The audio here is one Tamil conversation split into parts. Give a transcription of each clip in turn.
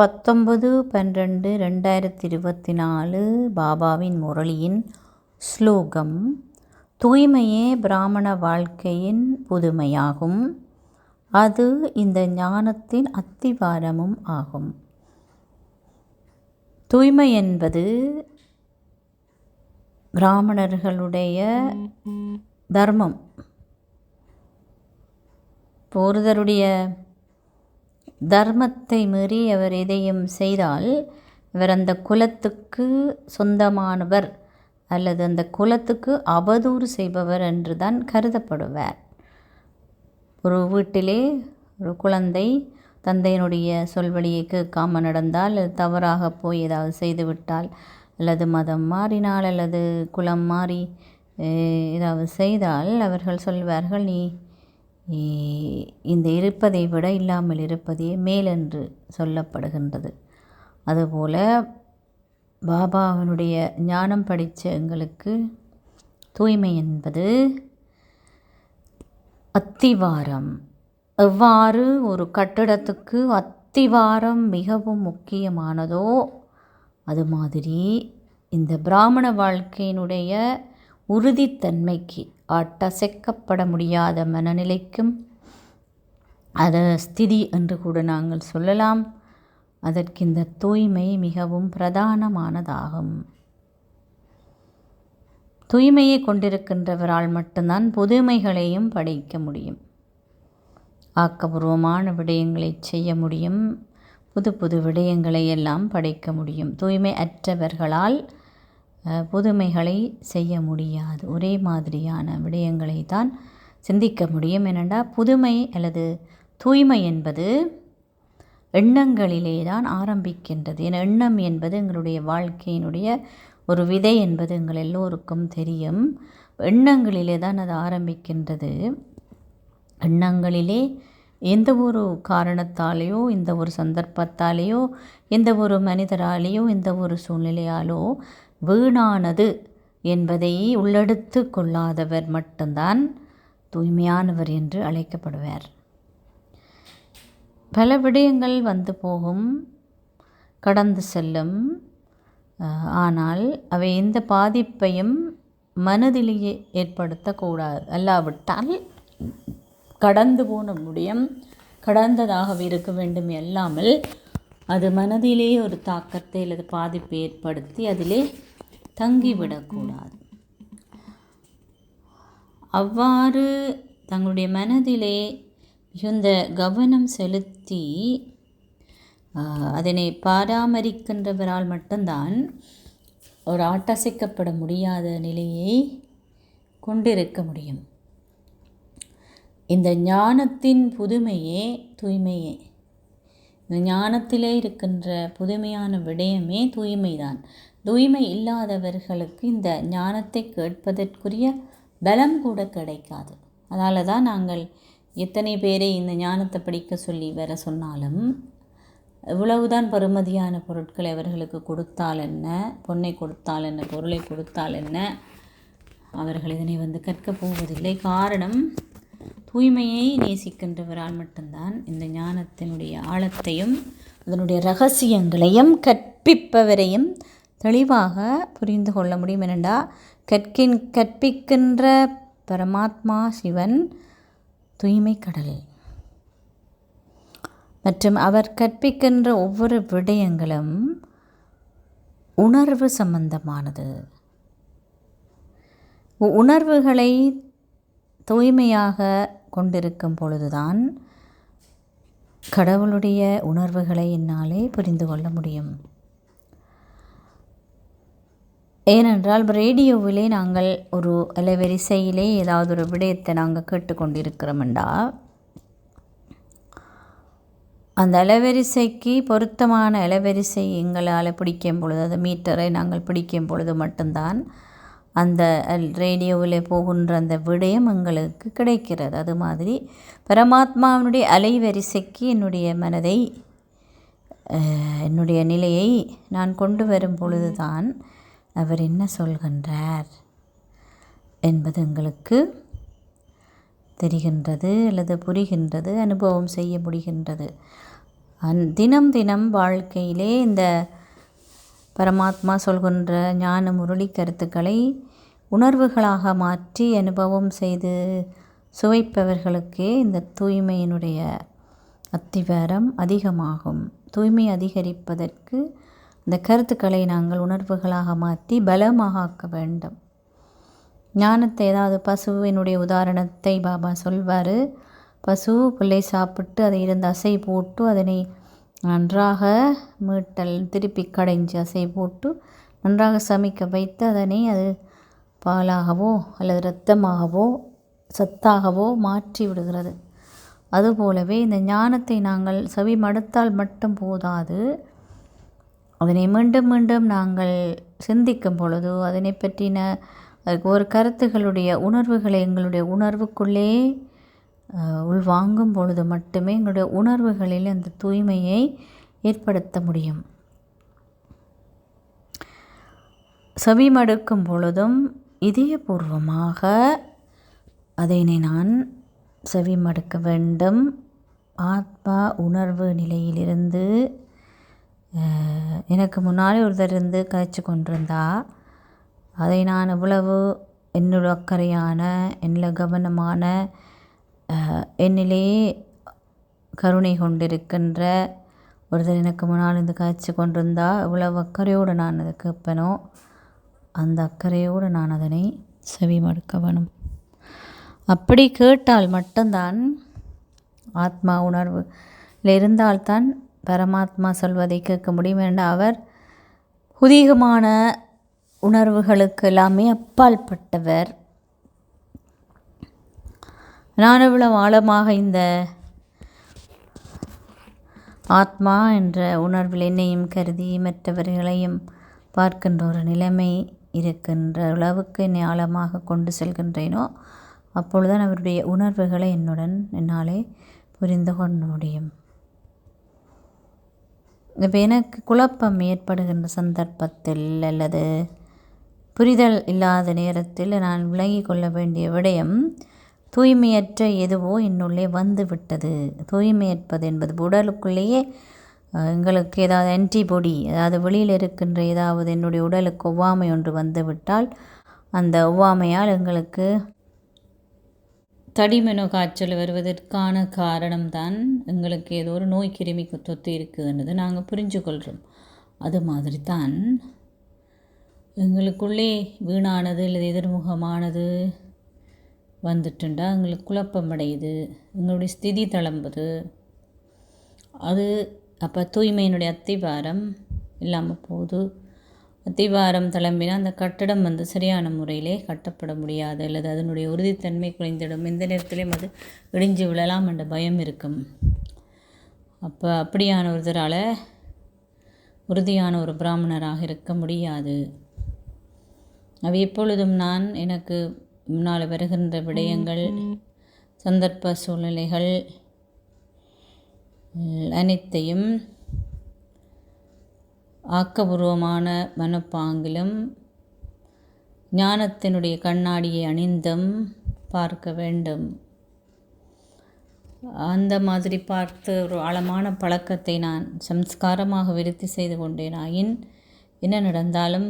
பத்தொன்பது பன்னிரெண்டு ரெண்டாயிரத்தி இருபத்தி நாலு பாபாவின் முரளியின் ஸ்லோகம் தூய்மையே பிராமண வாழ்க்கையின் புதுமையாகும். அது இந்த ஞானத்தின் அத்திவாரமும் ஆகும். தூய்மை என்பது பிராமணர்களுடைய தர்மம். ஒருதருடைய தர்மத்தை மீறி அவர் எதையும் செய்தால் இவர் அந்த குலத்துக்கு சொந்தமானவர் அல்லது அந்த குலத்துக்கு அவதூறு செய்பவர் என்று தான் கருதப்படுவார். ஒரு வீட்டிலே ஒரு குழந்தை தந்தையினுடைய சொல்வழியை கேட்காமல் நடந்தால் தவறாக போய் ஏதாவது செய்துவிட்டால் அல்லது மதம் மாறினால் அல்லது குலம் மாறி ஏதாவது செய்தால் அவர்கள் சொல்வார்கள் நீ இந்த இருப்பதை விட இல்லாமல் இருப்பதே மேலென்று சொல்லப்படுகின்றது. அதுபோல் பாபாவினுடைய ஞானம் படித்த எங்களுக்கு தூய்மை என்பது அத்திவாரம். எவ்வாறு ஒரு கட்டிடத்துக்கு அத்திவாரம் மிகவும் முக்கியமானதோ அது மாதிரி இந்த பிராமண வாழ்க்கையினுடைய உறுதித்தன்மைக்கு அட்டசைக்கப்பட முடியாத மனநிலைக்கும் அத ஸ்திதி என்று கூட நாங்கள் சொல்லலாம். அதற்கு இந்த தூய்மை மிகவும் பிரதானமானதாகும். தூய்மையை கொண்டிருக்கின்றவரால் மட்டும்தான் புதுமைகளையும் படைக்க முடியும். ஆக்கபூர்வமான விடயங்களை செய்ய முடியும். புது புது விடயங்களை எல்லாம் படைக்க முடியும். தூய்மை அற்றவர்களால் புதுமைகளை செய்ய முடியாது. ஒரே மாதிரியான விடயங்களை தான் சிந்திக்க முடியும். ஏனென்றால் புதுமை அல்லது தூய்மை என்பது எண்ணங்களிலே தான் ஆரம்பிக்கின்றது. என எண்ணம் என்பது எங்களுடைய வாழ்க்கையினுடைய ஒரு விதை என்பது எங்கள் எல்லோருக்கும் தெரியும். எண்ணங்களிலே தான் அது ஆரம்பிக்கின்றது. எண்ணங்களிலே எந்த ஒரு காரணத்தாலேயோ இந்த ஒரு சந்தர்ப்பத்தாலேயோ எந்த ஒரு மனிதராலேயோ எந்த ஒரு சூழ்நிலையாலோ வீணானது என்பதை உள்ளெடுத்து கொள்ளாதவர் மட்டும்தான் தூய்மையானவர் என்று அழைக்கப்படுவார். பல விடயங்கள் வந்து போகும். கடந்து செல்லும். ஆனால் அவை எந்த பாதிப்பையும் மனதிலேயே ஏற்படுத்தக்கூடாது அல்லாவிட்டால் கடந்து போன முடியும். கடந்ததாகவே இருக்க வேண்டும் அல்லாமல் அது மனதிலே ஒரு தாக்கத்தை அல்லது பாதிப்பை ஏற்படுத்தி அதிலே தங்கிவிடக்கூடாது. அவ்வாறு தங்களுடைய மனதிலே மிகுந்த கவனம் செலுத்தி அதனை பராமரிக்கின்றவரால் மட்டும்தான் ஒரு ஆட்டசைக்கப்பட முடியாத நிலையை கொண்டிருக்க முடியும். இந்த ஞானத்தின் புதுமையே தூய்மையே. இந்த ஞானத்திலே இருக்கின்ற புதுமையான விடயமே தூய்மைதான். தூய்மை இல்லாதவர்களுக்கு இந்த ஞானத்தை கேட்பதற்குரிய பலம் கூட கிடைக்காது. அதால் தான் நாங்கள் எத்தனை பேரை இந்த ஞானத்தை படிக்க சொல்லி வர சொன்னாலும் இவ்வளவுதான் பெறுமதியான பொருட்களை அவர்களுக்கு கொடுத்தால் என்ன? பொன்னை கொடுத்தால் என்ன? பொருளை கொடுத்தால் என்ன? அவர்கள் இதனை வந்து கற்கப் போவதில்லை. காரணம் தூய்மையை நேசிக்கின்றவரால் மட்டும்தான் இந்த ஞானத்தினுடைய ஆழத்தையும் அதனுடைய ரகசியங்களையும் கற்பிப்பவரையும் தெளிவாக புரிந்து கொள்ள முடியும் என்னென்றா? கற்கின் கற்பிக்கின்ற பரமாத்மா சிவன் தூய்மை கடல். மற்றும் அவர் கற்பிக்கின்ற ஒவ்வொரு விடயங்களும் உணர்வு சம்பந்தமானது. உணர்வுகளை தூய்மையாக கொண்டிருக்கும் பொழுதுதான் கடவுளுடைய உணர்வுகளை என்னாலே புரிந்து கொள்ள முடியும். ஏனென்றால் ரேடியோவிலே நாங்கள் ஒரு அலைவரிசையிலே ஏதாவது ஒரு விடயத்தை நாங்கள் கேட்டுக்கொண்டிருக்கிறோம்டா அந்த அலைவரிசைக்கு பொருத்தமான அலைவரிசை எங்களால் பிடிக்கும் பொழுது அந்த மீட்டரை நாங்கள் பிடிக்கும் பொழுது மட்டும்தான் அந்த ரேடியோவில் போகின்ற அந்த விடயம் எங்களுக்கு கிடைக்கிறது. அது மாதிரி பரமாத்மாவினுடைய அலைவரிசைக்கு என்னுடைய மனதை என்னுடைய நிலையை நான் கொண்டு வரும் பொழுது தான் அவர் என்ன சொல்கின்றார் என்பது எங்களுக்கு தெரிகின்றது அல்லது புரிகின்றது அனுபவம் செய்ய முடிகின்றது. அந் தினம் தினம் வாழ்க்கையிலே இந்த பரமாத்மா சொல்கின்ற ஞான முரளி கருத்துக்களை உணர்வுகளாக மாற்றி அனுபவம் செய்து சுவைப்பவர்களுக்கே இந்த தூய்மையினுடைய அத்திவாரம் அதிகமாகும். தூய்மை அதிகரிப்பதற்கு இந்த கருத்துக்களை நாங்கள் உணர்வுகளாக மாற்றி பலமாக ஆக்க வேண்டும். ஞானத்தை ஏதாவது பசுவினுடைய உதாரணத்தை பாபா சொல்வார். பசு பிள்ளை சாப்பிட்டு அதை இருந்து அசை போட்டு அதனை நன்றாக மீட்டல் திருப்பி கடைஞ்சி அசை போட்டு நன்றாக சமைக்க வைத்து அதனை அது பாலாகவோ அல்லது இரத்தமாகவோ சத்தாகவோ மாற்றி விடுகிறது. அதுபோலவே இந்த ஞானத்தை நாங்கள் செவி மடுத்தால் மட்டும் போதாது. அதனை மீண்டும் மீண்டும் நாங்கள் சிந்திக்கும் பொழுது அதனை பற்றின அதுக்கு ஒரு கருத்துகளுடைய உணர்வுகளை எங்களுடைய உணர்வுக்குள்ளே உள்வாங்கும் பொழுது மட்டுமே எங்களுடைய உணர்வுகளில் அந்த தூய்மையை ஏற்படுத்த முடியும். செவிமடுக்கும் பொழுதும் இதயபூர்வமாக அதனை நான் செவிமடுக்க வேண்டும். ஆத்மா உணர்வு நிலையிலிருந்து எனக்கு முன்னாலே ஒருத்தர் இருந்து கழிச்சு கொண்டிருந்தா அதை நான் இவ்வளவு என்னோட அக்கறையான என்னில் கவனமான என்னிலேயே கருணை கொண்டிருக்கின்ற ஒருத்தர் எனக்கு முன்னால் இருந்து காய்ச்சி கொண்டிருந்தா இவ்வளவு அக்கறையோடு நான் அதை கேட்பேனோ அந்த அக்கறையோடு நான் அதனை செவிமடுக்க வேணும். அப்படி கேட்டால் மட்டும்தான் ஆத்மா உணர்வு. இருந்தால்தான் பரமாத்மா சொல்வதை கேட்க முடியும் என்ற அவர் புதிகமான உணர்வுகளுக்கு எல்லாமே அப்பால்பட்டவர். நான் இவ்வளவு ஆழமாக இந்த ஆத்மா என்ற உணர்வில் என்னையும் கருதி மற்றவர்களையும் பார்க்கின்ற ஒரு நிலைமை இருக்கின்ற அளவுக்கு என்னை ஆழமாக கொண்டு செல்கின்றேனோ அப்பொழுதுதான் அவருடைய உணர்வுகளை என்னுடன் என்னாலே புரிந்து கொள்ள முடியும். இப்போ எனக்கு குழப்பம் ஏற்படுகின்ற சந்தர்ப்பத்தில் அல்லது புரிதல் இல்லாத நேரத்தில் நான் விளங்கி கொள்ள வேண்டிய விடயம் தூய்மையற்ற எதுவோ என்னுள்ளே வந்து விட்டது தூய்மையற்பது என்பது உடலுக்குள்ளேயே எங்களுக்கு ஏதாவது ஆன்டிபாடி அதாவது வெளியில் இருக்கின்ற ஏதாவது என்னுடைய உடலுக்கு ஒவ்வாமை ஒன்று வந்துவிட்டால் அந்த ஒவ்வாமையால் எங்களுக்கு தடிமனோ காய்ச்சல் வருவதற்கான காரணம்தான் எங்களுக்கு ஏதோ ஒரு நோய் கிருமி தொத்து இருக்குதுன்றது நாங்கள் புரிஞ்சு கொள்கிறோம் அது மாதிரி தான் எங்களுக்குள்ளே வீணானது அல்லது எதிர்முகமானது வந்துட்டுண்டா எங்களுக்கு குழப்பம் அடையுது எங்களுடைய ஸ்திதி தளம்புது. அது அப்போ தூய்மையினுடைய அத்திவாரம் இல்லாமல் போகுது. அத்திவாரம் தளம்பினா அந்த கட்டடம் வந்து சரியான முறையிலே கட்டப்பட முடியாது அல்லது அதனுடைய உறுதித்தன்மை குறைந்திடும். எந்த நேரத்திலையும் அது இடிஞ்சு விழலாம் என்ற பயம் இருக்கும். அப்போ அப்படியான ஒருத்தரால் உறுதியான ஒரு பிராமணராக இருக்க முடியாது. அவ எப்பொழுதும் நான் எனக்கு முன்னால் வருகின்ற விடயங்கள் சந்தர்ப்ப சூழ்நிலைகள் அனைத்தையும் ஆக்கபூர்வமான மனப்பாங்கிலும் ஞானத்தினுடைய கண்ணாடியை அணிந்தும் பார்க்க வேண்டும். அந்த மாதிரி பார்த்து ஒரு ஆழமான பழக்கத்தை நான் சம்ஸ்காரமாக விருத்தி செய்து கொண்டேனாயின் என்ன நடந்தாலும்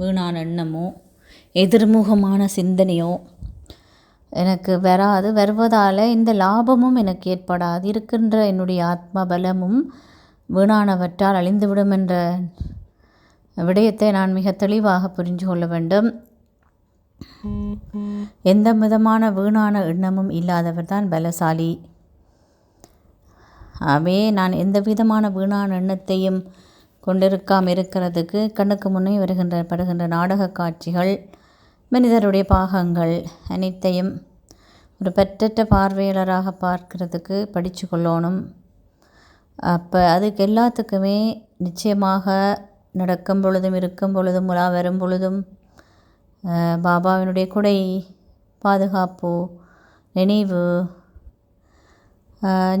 வீணான எண்ணமோ எதிர்முகமான சிந்தனையோ எனக்கு வராது. வருவதால் இந்த லாபமும் எனக்கு ஏற்படாது. இருக்கின்ற என்னுடைய ஆத்ம பலமும் வீணானவற்றால் அழிந்துவிடும் என்ற விடயத்தை நான் மிக தெளிவாக புரிஞ்சு கொள்ள வேண்டும். எந்த விதமான வீணான எண்ணமும் இல்லாதவர் தான் பலசாலி. அவே நான் எந்த விதமான வீணான எண்ணத்தையும் கொண்டிருக்காமல் இருக்கிறதுக்கு கண்ணுக்கு முன்னே வருகின்ற படுகின்ற நாடக காட்சிகள் மனிதருடைய பாகங்கள் அனைத்தையும் ஒரு பெற்றற்ற பார்வையாளராக பார்க்கிறதுக்கு படித்து கொள்ளணும். அப்போ அதுக்கு எல்லாத்துக்குமே நிச்சயமாக நடக்கும் பொழுதும் இருக்கும் பொழுதும் உலா வரும் பொழுதும் பாபாவினுடைய குடை பாதுகாப்பு நினைவு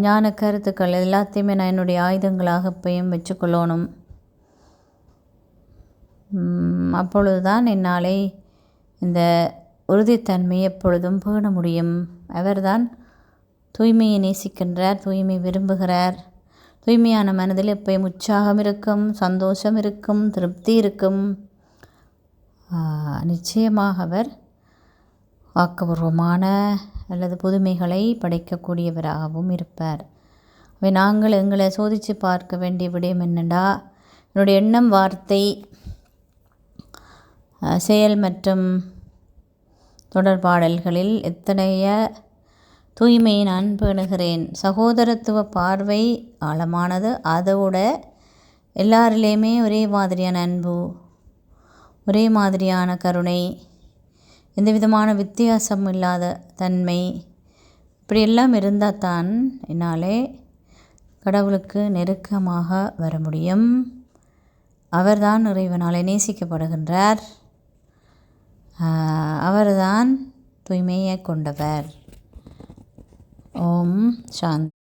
ஞான கருத்துக்கள் எல்லாத்தையுமே நான் என்னுடைய ஆயுதங்களாக எப்பயும் வச்சுக்கொள்ளணும். அப்பொழுது தான் என்னாலே இந்த உறுதித்தன்மை எப்பொழுதும் பேண முடியும். அவர்தான் தூய்மையை நேசிக்கின்றார் தூய்மை விரும்புகிறார். தூய்மையான மனதில் எப்பயும் உற்சாகம் இருக்கும் சந்தோஷம் இருக்கும் திருப்தி இருக்கும். நிச்சயமாக அவர் ஆக்கபூர்வமான அல்லது புதுமைகளை படைக்கக்கூடியவராகவும் இருப்பார். அவை நாங்கள் எங்களை சோதித்து பார்க்க வேண்டிய விடயம் என்னென்னா என்னுடைய எண்ணம் வார்த்தை செயல் மற்றும் தொடர்பாடல்களில் எத்தனைய தூய்மையை நான் பேணுகிறேன் சகோதரத்துவ பார்வை ஆழமானது. அதோட எல்லாரிலேயுமே ஒரே மாதிரியான அன்பு ஒரே மாதிரியான கருணை எந்த விதமான வித்தியாசம் இல்லாத தன்மை. இப்படியெல்லாம் இருந்தால் தான் என்னாலே கடவுளுக்கு நெருக்கமாக வர முடியும். அவர்தான் இறைவனாலே நேசிக்கப்படுகின்றார். அவர்தான் தூய்மையை கொண்டவர். ఓం శాంతి